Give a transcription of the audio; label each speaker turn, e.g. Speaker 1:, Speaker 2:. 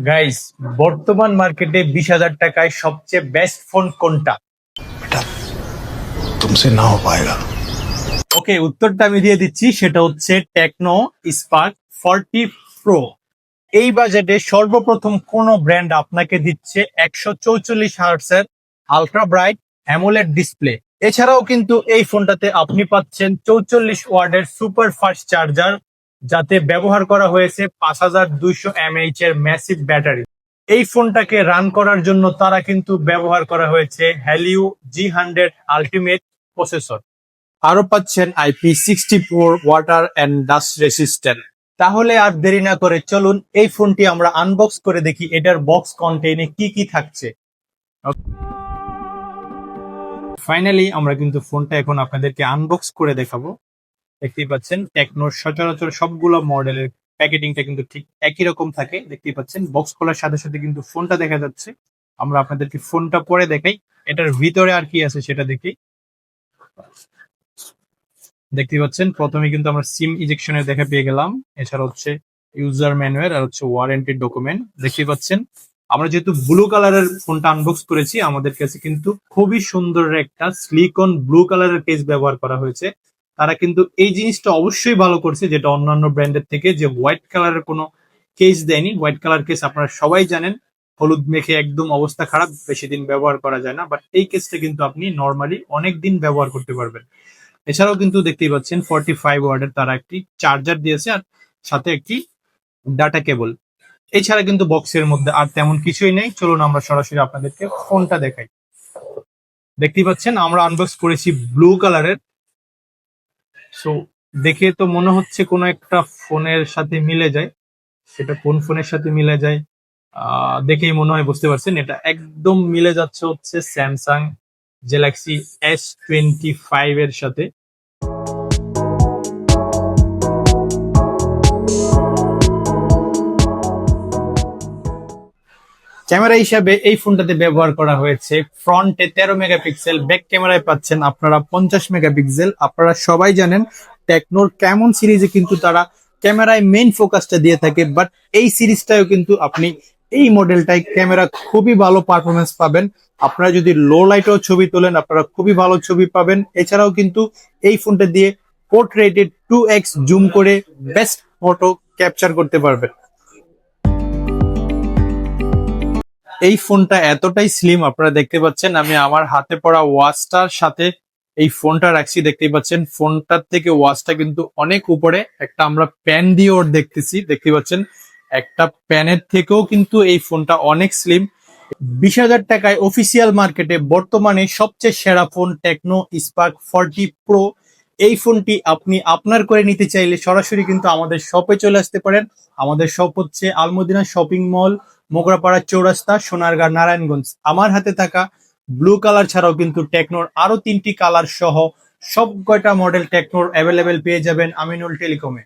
Speaker 1: Guys বর্তমান মার্কেটে বিশ হাজার টাকায় সবচেয়ে বেস্ট ফোন কোনটা?
Speaker 2: তুমসে না হো
Speaker 1: ওকে উত্তরটা আমি দিয়ে দিচ্ছি সেটা হচ্ছে টেকনো স্পার্ক ফর্টি প্রো এই বাজেটে সর্বপ্রথম কোন ব্র্যান্ড আপনাকে দিচ্ছে একশো চৌচল্লিশ হার্টসের আলট্রা ব্রাইট অ্যামোলেড ডিসপ্লে এছাড়াও কিন্তু এই ফোনটাতে আপনি পাচ্ছেন চৌচল্লিশ ওয়ার্ডের সুপার ফাস্ট চার্জার যাতে ব্যবহার করা হয়েছে পাঁচ হাজার দুইশো এমএইচ এর ম্যাসিভ ব্যাটারি এই ফোনটাকে রান করার জন্য তারা কিন্তু ব্যবহার করা হয়েছে Helio G hundred ultimate processor আরও পাচ্ছেন IP sixty four water and dust resistant তাহলে আর দেরি না করে চলুন এই ফোনটি আমরা আনবক্স করে দেখি এটার বক্স কন্টেইনে কি কি থাকছে। ফাইনালি আমরা কিন্তু ফোনটা এখন আপনাদেরকে আনবক্স করে দেখাবো। দেখতেই পাচ্ছেন টেকনোর সচরাচর সবগুলো মডেলের প্যাকেটিংটা কিন্তু ঠিক একই রকম থাকে। দেখতেই পাচ্ছেন বক্স খোলার সাথে সাথে কিন্তু ফোনটা দেখা যাচ্ছে। আমরা আপনাদেরকে ফোনটা পরে দেখাই। এটার ভিতরে আর কি আছে সেটা দেখি। দেখতে পাচ্ছেন, প্রথমে কিন্তু আমরা সিম ইজেকশনের দেখা পেয়ে গেলাম। এছাড়া হচ্ছে ইউজার ম্যানুয়াল আর হচ্ছে ওয়ারেন্টি ডকুমেন্ট দেখতে পাচ্ছেন, আমরা যেহেতু ব্লু কালারের ফোনটা আনবক্স করেছি, আমাদের কাছে কিন্তু খুবই সুন্দর একটা স্লিকন ব্লু কালারের কেস ব্যবহার করা হয়েছে। তারা কিন্তু এই জিনিসটা অবশ্যই ভালো করছে, যেটা অন্যান্য ব্র্যান্ডের থেকে, যে হোয়াইট কালারের কোনো কেস দেয়নি। হোয়াইট কালার কেস আপনারা সবাই জানেন, হলুদ মেখে একদম অবস্থা খারাপ, বেশি দিন ব্যবহার করা যায় না বাট এই কেসটা কিন্তু আপনি নর্মালি অনেক দিন ব্যবহার করতে পারবেন। এছাড়াও কিন্তু দেখতেই পাচ্ছেন ফর্টি ফাইভ ওয়ার্ডের তারা একটি চার্জার দিয়েছে, আর সাথে একটি ডাটা কেবল এছাড়া কিন্তু বক্সের মধ্যে আর তেমন কিছুই নেই। চলুন আমরা সরাসরি আপনাদেরকে ফোনটা দেখাই। দেখতেই পাচ্ছেন, আমরা আনবক্স করেছি ব্লু কালারের সো দেখে তো মনে হচ্ছে কোনো একটা ফোনের সাথে মিলে যায়। সেটা কোন ফোনের সাথে মিলে যায় দেখেই মনে হয় বুঝতে পারছেন। এটা একদম মিলে যাচ্ছে হচ্ছে Samsung Galaxy S twenty five এর সাথে। ক্যামেরা হিসাবে এই ফোনটাতে ব্যবহার করা হয়েছে। ফ্রন্টে তেরো মেগাপিক্সেল, ব্যাক ক্যামেরায় পাচ্ছেন আপনারা পঞ্চাশ মেগাপিক্সেল। আপনারা সবাই জানেন, টেকনোর কেমন সিরিজে কিন্তু তারা ক্যামেরায় মেইন ফোকাসটা দিয়ে থাকে বাট এই সিরিজটাও কিন্তু আপনি এই মডেলটায় ক্যামেরা খুবই ভালো পারফরমেন্স পাবেন। আপনারা যদি লো লাইটেও ছবি তোলেন, আপনারা খুবই ভালো ছবি পাবেন। এছাড়াও কিন্তু এই ফোনটা দিয়ে portrait two X zoom করে বেস্ট ফটো ক্যাপচার করতে পারবেন। এই ফোনটা এতটাই স্লিম আপনারা দেখতে পাচ্ছেন, আমি আমার হাতে পড়া ওয়াচটার সাথে এই ফোনটা রাখছি, দেখতেই পাচ্ছেন, ফোনটার থেকে ওয়াচটা কিন্তু অনেক উপরে, একটা আমরা প্যান দিয়ে ওর দেখতেছি দেখতে পাচ্ছেন, একটা প্যানের থেকেও কিন্তু এই ফোনটা অনেক স্লিম বিশ হাজার টাকায় অফিসিয়াল মার্কেটে বর্তমানে সবচেয়ে সেরা phone Tecno Spark forty pro এই ফোনটি আপনি আপনার করে নিতে চাইলে সরাসরি কিন্তু আমাদের শপে চলে আসতে পারেন। আমাদের শপ হচ্ছে আলমদিনা শপিং মল মোগরাপাড়া চৌরাস্তা, সোনারগাঁ, নারায়ণগঞ্জ। আমার হাতে থাকা ব্লু কালার ছাড়াও কিন্তু টেকনোর আরও তিনটি কালার সহ সব কয়টা মডেল টেকনোর অ্যাভেলেবেল পেয়ে যাবেন আমিনুল টেলিকমে